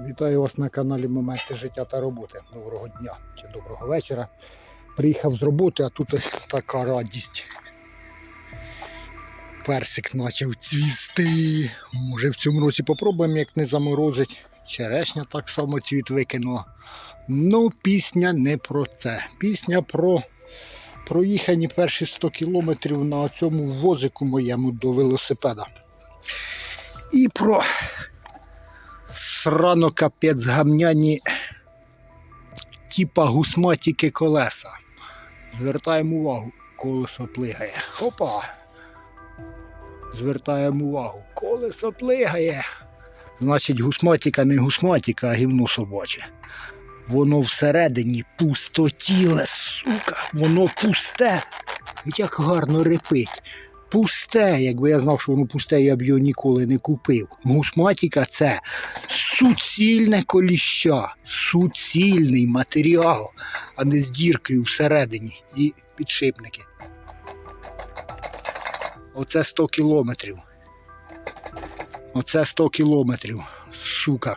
Вітаю вас на каналі Моменти життя та роботи. Доброго дня чи доброго вечора. Приїхав з роботи, а тут ось така радість. Персик почав цвісти. Може в цьому році попробуємо, як не заморозить. Черешня так само цвіт викинула. Ну, пісня не про це. Пісня про проїхані перші 100 кілометрів на цьому возику моєму до велосипеда. І про срано капець гамняні типа гусматіки колеса. Звертаємо увагу, колесо плигає. Опа! Звертаємо увагу, колесо плигає. Значить, гусматіка не гусматіка, а гівно собаче. Воно всередині пустотіле, сука, воно пусте. Як гарно репить. Пусте, якби я знав, що воно пусте, я б його ніколи не купив. Гусматіка це суцільне коліща, суцільний матеріал, а не з діркою всередині і підшипники. Оце 100 кілометрів. Оце 100 кілометрів. Сука.